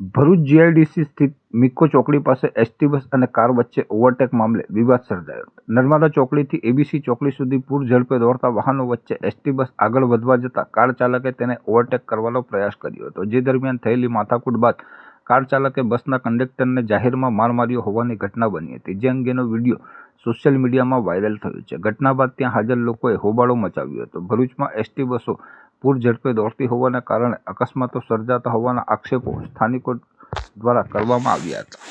Bharuch GIDC સ્થિત મિક્કો ચોકડી પાસે એસટી બસ અને કાર વચ્ચે ઓવરટેક મામલે વિવાદ સર્જાયો. નર્મદા ચોકડીથી એબીસી ચોકડી સુધી પૂર ઝડપે દોડતા વાહનો વચ્ચે એસટી બસ આગળ વધવા જતાં કાર ચાલકે તેને ઓવરટેક કરવાનો પ્રયાસ કર્યો હતો. જે દરમિયાન થયેલી માથાકૂટ બાદ કાર ચાલકે બસના કંડક્ટરને જાહેરમાં માર માર્યો હોવાની ઘટના બની હતી. જે અંગેનો વીડિયો સોશિયલ મીડિયામાં વાયરલ થયો છે. ઘટના બાદ ત્યાં હાજર લોકોએ હોબાળો મચાવ્યો હતો. ભરૂચમાં એસટી બસો પૂર ઝડપે દોડતી હોવાને કારણે અકસ્માતો સર્જાતા હોવાના આક્ષેપો સ્થાનિકો દ્વારા કરવામાં આવ્યા હતા.